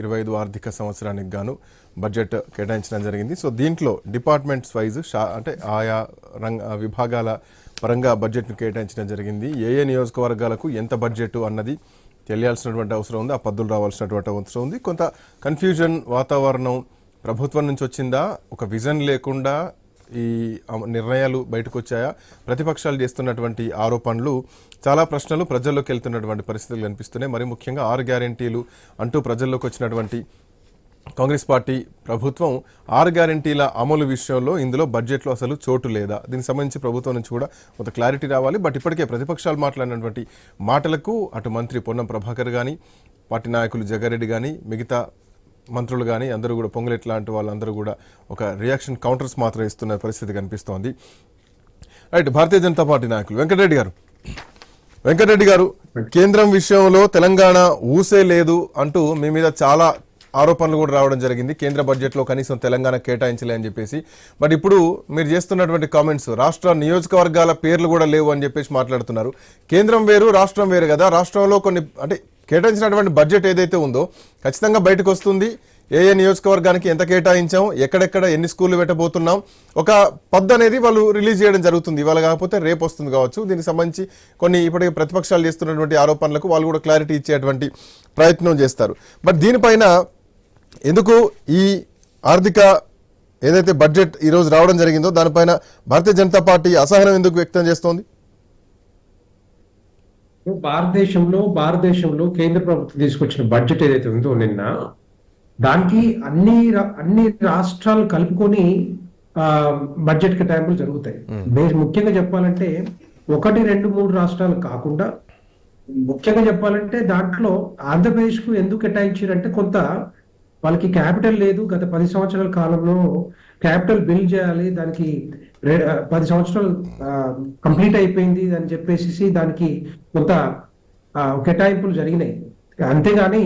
ఇరవై ఐదు ఆర్థిక సంవత్సరానికి గాను బడ్జెట్ కేటాయించడం జరిగింది. సో దీంట్లో డిపార్ట్మెంట్స్ వైజ్ షా అంటే ఆయా రంగ విభాగాల పరంగా బడ్జెట్ను కేటాయించడం జరిగింది. ఏ ఏ నియోజకవర్గాలకు ఎంత బడ్జెట్ అన్నది తెలియాల్సినటువంటి అవసరం ఉంది. ఆ పద్దులు రావాల్సినటువంటి అవసరం ఉంది. కొంత కన్ఫ్యూజన్ వాతావరణం ప్రభుత్వం నుంచి వచ్చిందా? ఒక విజన్ లేకుండా ఈ నిర్ణయాలు బయటకు వచ్చాయా ప్రతిపక్షాలు చేస్తున్నటువంటి ఆరోపణలు చాలా ప్రశ్నలు ప్రజల్లోకి వెళ్తున్నటువంటి పరిస్థితులు కనిపిస్తున్నాయి. మరి ముఖ్యంగా ఆరు గ్యారెంటీలు అంటూ ప్రజల్లోకి వచ్చినటువంటి కాంగ్రెస్ పార్టీ ప్రభుత్వం ఆరు గ్యారెంటీల అమలు విషయంలో ఇందులో బడ్జెట్లో అసలు చోటు లేదా? దీనికి సంబంధించి ప్రభుత్వం నుంచి కూడా కొంత క్లారిటీ రావాలి. బట్ ఇప్పటికే ప్రతిపక్షాలు మాట్లాడినటువంటి మాటలకు అటు మంత్రి పొన్నం ప్రభాకర్ కానీ పార్టీ నాయకులు జగారెడ్డి కానీ మిగతా మంత్రులు కానీ అందరూ కూడా పొంగులెట్ లాంటి వాళ్ళందరూ కూడా ఒక రియాక్షన్ కౌంటర్స్ మాత్రం ఇస్తున్న పరిస్థితి కనిపిస్తోంది. రైట్ భారతీయ జనతా పార్టీ నాయకులు వెంకటరెడ్డి గారు. వెంకటరెడ్డి గారు కేంద్రం విషయంలో తెలంగాణ ఊసే లేదు అంటూ మీ మీద చాలా ఆరోపణలు కూడా రావడం జరిగింది. కేంద్ర బడ్జెట్లో కనీసం తెలంగాణ కేటాయించలే అని చెప్పేసి. బట్ ఇప్పుడు మీరు చేస్తున్నటువంటి కామెంట్స్ రాష్ట్ర నియోజకవర్గాల పేర్లు కూడా లేవు అని చెప్పేసి మాట్లాడుతున్నారు. కేంద్రం వేరు రాష్ట్రం వేరు కదా. రాష్ట్రంలో కొన్ని అంటే కేటాయించినటువంటి బడ్జెట్ ఏదైతే ఉందో ఖచ్చితంగా బయటకు వస్తుంది. ఏ ఏ నియోజకవర్గానికి ఎంత కేటాయించాం ఎక్కడెక్కడ ఎన్ని స్కూళ్ళు పెట్టబోతున్నాం ఒక పద్దు అనేది వాళ్ళు రిలీజ్ చేయడం జరుగుతుంది. ఇవాళ కాకపోతే రేపు వస్తుంది కావచ్చు. దీనికి సంబంధించి కొన్ని ఇప్పటికే ప్రతిపక్షాలు చేస్తున్నటువంటి ఆరోపణలకు వాళ్ళు కూడా క్లారిటీ ఇచ్చేటువంటి ప్రయత్నం చేస్తారు. బట్ దీనిపైన ఎందుకు ఈ ఆర్థిక ఏదైతే బడ్జెట్ ఈరోజు రావడం జరిగిందో దానిపైన భారతీయ జనతా పార్టీ అసహనం ఎందుకు వ్యక్తం చేస్తోంది? భారతదేశంలో భారతదేశంలో కేంద్ర ప్రభుత్వం తీసుకొచ్చిన బడ్జెట్ ఏదైతే ఉందో నిన్న దానికి అన్ని అన్ని రాష్ట్రాలు కలుపుకొని ఆ బడ్జెట్ కేటాయింపులు జరుగుతాయి. ముఖ్యంగా చెప్పాలంటే ఒకటి రెండు మూడు రాష్ట్రాలు కాకుండా ముఖ్యంగా చెప్పాలంటే దాంట్లో ఆంధ్రప్రదేశ్కు ఎందుకు కేటాయించారంటే కొంత వాళ్ళకి క్యాపిటల్ లేదు. గత పది సంవత్సరాల కాలంలో క్యాపిటల్ బిల్డ్ చేయాలి దానికి పది సంవత్సరాలు కంప్లీట్ అయిపోయింది అని చెప్పేసి దానికి కొంత కేటాయింపులు జరిగినాయి. అంతేగాని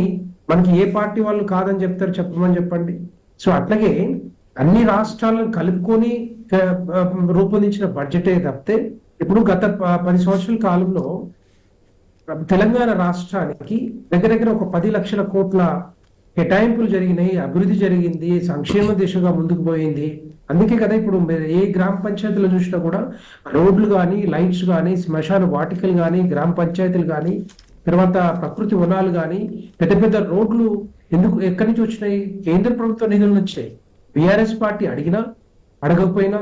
మనకి ఏ పార్టీ వాళ్ళు కాదని చెప్తారు చెప్పమని చెప్పండి. సో అట్లాగే అన్ని రాష్ట్రాలను కలుపుకొని రూపొందించిన బడ్జెటే తప్పితే ఇప్పుడు గత ప- పది సంవత్సరాల కాలంలో తెలంగాణ రాష్ట్రానికి దగ్గర దగ్గర ఒక పది లక్షల కోట్ల కేటాయింపులు జరిగినాయి అభివృద్ధి జరిగింది సంక్షేమ దిశగా ముందుకు పోయింది. అందుకే కదా ఇప్పుడు మీరు ఏ గ్రామ పంచాయతీలో చూసినా కూడా రోడ్లు కానీ లైట్స్ కానీ శ్మశాన వాటికలు కానీ గ్రామ పంచాయతీలు కానీ తర్వాత ప్రకృతి వనాలు కానీ పెద్ద పెద్ద రోడ్లు ఎందుకు ఎక్కడి నుంచి వచ్చినాయి? కేంద్ర ప్రభుత్వ నిధుల వచ్చాయి బీఆర్ఎస్ పార్టీ అడిగినా అడగకపోయినా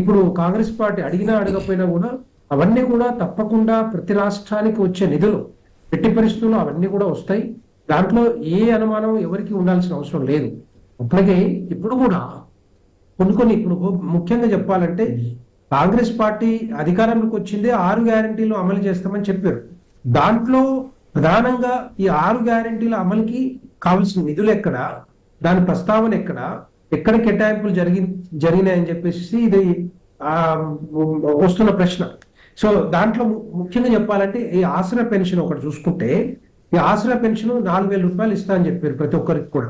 ఇప్పుడు కాంగ్రెస్ పార్టీ అడిగినా అడగకపోయినా కూడా అవన్నీ కూడా తప్పకుండా ప్రతి రాష్ట్రానికి వచ్చే నిధులు ఎట్టి పరిస్థితుల్లో అవన్నీ కూడా వస్తాయి. దాంట్లో ఏ అనుమానం ఎవరికి ఉండాల్సిన అవసరం లేదు. అట్లాగే ఇప్పుడు కూడా కొన్ని కొన్ని ఇప్పుడు ముఖ్యంగా చెప్పాలంటే కాంగ్రెస్ పార్టీ అధికారంలోకి వచ్చిందే ఆరు గ్యారంటీలు అమలు చేస్తామని చెప్పారు. దాంట్లో ప్రధానంగా ఈ ఆరు గ్యారంటీల అమలుకి కావాల్సిన నిధులు ఎక్కడ దాని ప్రస్తావన ఎక్కడ ఎక్కడ కేటాయింపులు జరిగి జరిగినాయని చెప్పేసి ఇది వస్తున్న ప్రశ్న. సో దాంట్లో ము- ముఖ్యంగా చెప్పాలంటే ఈ ఆసరా పెన్షన్ ఒకటి చూసుకుంటే ఈ ఆసరా పెన్షన్ నాలుగు వేల రూపాయలు ఇస్తా అని చెప్పారు ప్రతి ఒక్కరికి కూడా.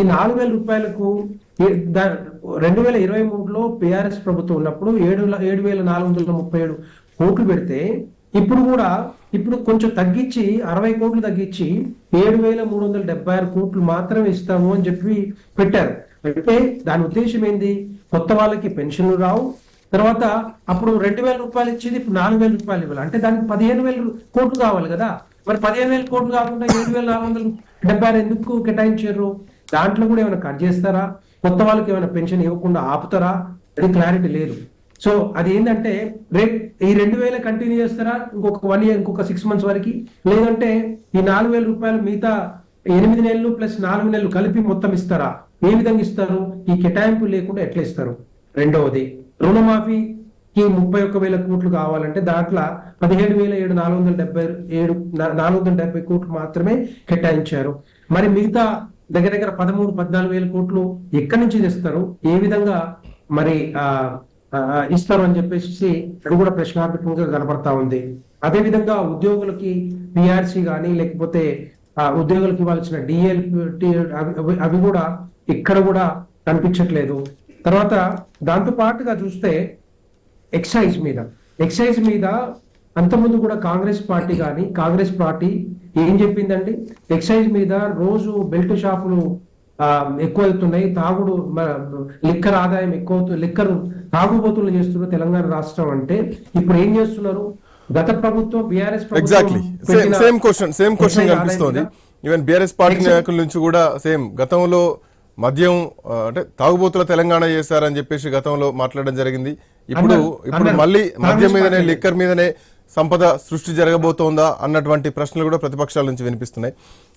ఈ నాలుగు వేల రూపాయలకు దా- రెండు వేల ఇరవై మూడులో పిఆర్ఎస్ ప్రభుత్వం ఉన్నప్పుడు ఏడు ఏడు వేల నాలుగు వందల ముప్పై ఏడు కోట్లు పెడితే ఇప్పుడు కూడా ఇప్పుడు కొంచెం తగ్గించి అరవై కోట్లు తగ్గించి ఏడు వేల మూడు వందల డెబ్బై ఆరు కోట్లు మాత్రమే ఇస్తాము అని చెప్పి పెట్టారు. అంటే దాని ఉద్దేశం ఏంది? కొత్త వాళ్ళకి పెన్షన్లు రావు. తర్వాత అప్పుడు రెండు వేల రూపాయలు ఇచ్చేది ఇప్పుడు నాలుగు వేల రూపాయలు ఇవ్వాలి. అంటే దానికి పదిహేను వేల కోట్లు కావాలి కదా. మరి పదిహేను వేల కోట్లు కాకుండా ఏడు వేల నాలుగు వందలు డెబ్బై ఎందుకు కేటాయించారు? దాంట్లో కూడా ఏమైనా కట్ చేస్తారా? కొత్త వాళ్ళకి ఏమైనా పెన్షన్ ఇవ్వకుండా ఆపుతారా? అది క్లారిటీ లేదు. సో అది ఏంటంటే రేపు ఈ రెండు వేల కంటిన్యూ చేస్తారా? ఇంకొక వన్ ఇయర్ ఇంకొక సిక్స్ మంత్స్ వరకు? లేదంటే ఈ నాలుగు వేల రూపాయలు మిగతా ఎనిమిది నెలలు ప్లస్ నాలుగు నెలలు కలిపి మొత్తం ఇస్తారా? ఏ విధంగా ఇస్తారు? ఈ కేటాయింపు లేకుండా ఎట్లా ఇస్తారు? రెండవది రుణమాఫీ ఈ ముప్పై ఒక్క వేల కోట్లు కావాలంటే దాంట్లో పదిహేడు వేల ఏడు నాలుగు వందల డెబ్బై ఏడు నాలుగు వందల డెబ్బై కోట్లు మాత్రమే కేటాయించారు. మరి మిగతా దగ్గర దగ్గర పదమూడు పద్నాలుగు వేల కోట్లు ఎక్కడి నుంచి తెస్తారు? ఏ విధంగా మరి ఆ ఇస్తారు అని చెప్పేసి అది కూడా ప్రశ్నార్థకంగా కనపడతా ఉంది. అదే విధంగా ఉద్యోగులకి పిఆర్సీ కానీ లేకపోతే ఆ ఉద్యోగులకు ఇవ్వాల్సిన డిఎల్ అవి అవి కూడా ఇక్కడ కూడా కనిపించట్లేదు. తర్వాత దాంతో పాటుగా చూస్తే ఎక్సైజ్ మీద. ఎక్సైజ్ మీద అంతకుముందు కూడా కాంగ్రెస్ పార్టీ కానీ కాంగ్రెస్ పార్టీ ఏం చెప్పిందండి? ఎక్సైజ్ మీద రోజు బెల్ట్ షాపులు ఎక్కువ అవుతున్నాయి తాగుడు లిక్కర్ ఆదాయం ఎక్కువ లిక్కర్ తాగుబోతులు చేస్తున్నారు తెలంగాణ రాష్ట్రం అంటే ఇప్పుడు ఏం చేస్తున్నారు? గత ప్రభుత్వం BRS exactly same question same question కనిపిస్తోంది. ఈవెన్ బీఆర్ఎస్ పార్టీ నాయకుల నుంచి కూడా సేమ్ గతంలో మద్యం అంటే తాగుబోతుల తెలంగాణ చేశారని చెప్పేసి గతంలో మాట్లాడడం జరిగింది. ఇప్పుడు ఇప్పుడు. మళ్ళీ మద్యం మీదనే లిక్కర్ మీదనే సంపద సృష్టి జరగబోతోందా అన్నటువంటి ప్రశ్నలు కూడా ప్రతిపక్షాల నుంచి వినిపిస్తున్నాయి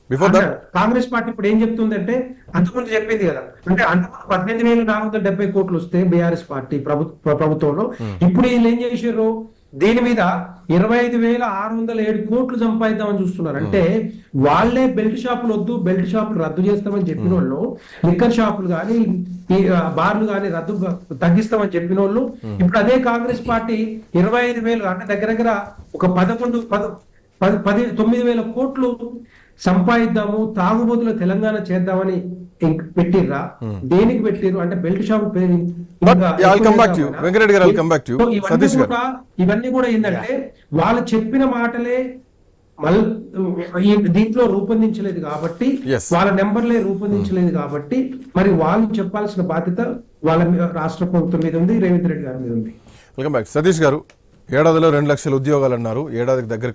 బిఫోర్ దట్ అన్నారు. కాంగ్రెస్ పార్టీ ఇప్పుడు ఏం చెప్తుందంటే అంతకుముందు చెప్పింది కదా అంటే అంతకుముందు పద్దెనిమిది వేల నాలుగు వందల డెబ్బై కోట్లు వస్తే బీఆర్ఎస్ పార్టీ ప్రభుత్వ ప్రభుత్వంలో ఇప్పుడు వీళ్ళు ఏం చేశారు దీని మీద ఇరవై ఐదు వేల ఆరు వందల ఏడు కోట్లు సంపాదిద్దామని చూస్తున్నారు. అంటే వాళ్ళే బెల్ట్ షాపులు వద్దు బెల్ట్ షాపులు రద్దు చేస్తామని చెప్పిన వాళ్ళు లిక్కర్ షాపులు కానీ బార్లు కానీ రద్దు తగ్గిస్తామని చెప్పిన వాళ్ళు ఇప్పుడు అదే కాంగ్రెస్ పార్టీ ఇరవై ఐదు వేలు అంటే దగ్గర దగ్గర ఒక పదకొండు పద పది పది తొమ్మిది వేల కోట్లు సంపాదిద్దాము తాగుబోతుల తెలంగాణ చేద్దామని పెట్టిర్రా? దేనికి పెట్టిర్రు? అంటే బెల్ట్ షాప్ ఇవన్నీ. కూడా ఇవన్నీ కూడా ఏంటంటే వాళ్ళు చెప్పిన మాటలే మళ్ళీ దీంట్లో రూపొందించలేదు కాబట్టి. వాళ్ళ నెంబర్లే రూపొందించలేదు కాబట్టి మరి వాళ్ళు చెప్పాల్సిన బాధ్యత వాళ్ళ రాష్ట్ర ప్రభుత్వం మీద ఉంది రేవంత్ రెడ్డి గారి మీద ఉంది. వెల్కమ్ బ్యాక్ సతీష్ గారు ఏడాదిలో రెండు లక్షల ఉద్యోగాలు అన్నారు. ఏడాదికి దగ్గరకు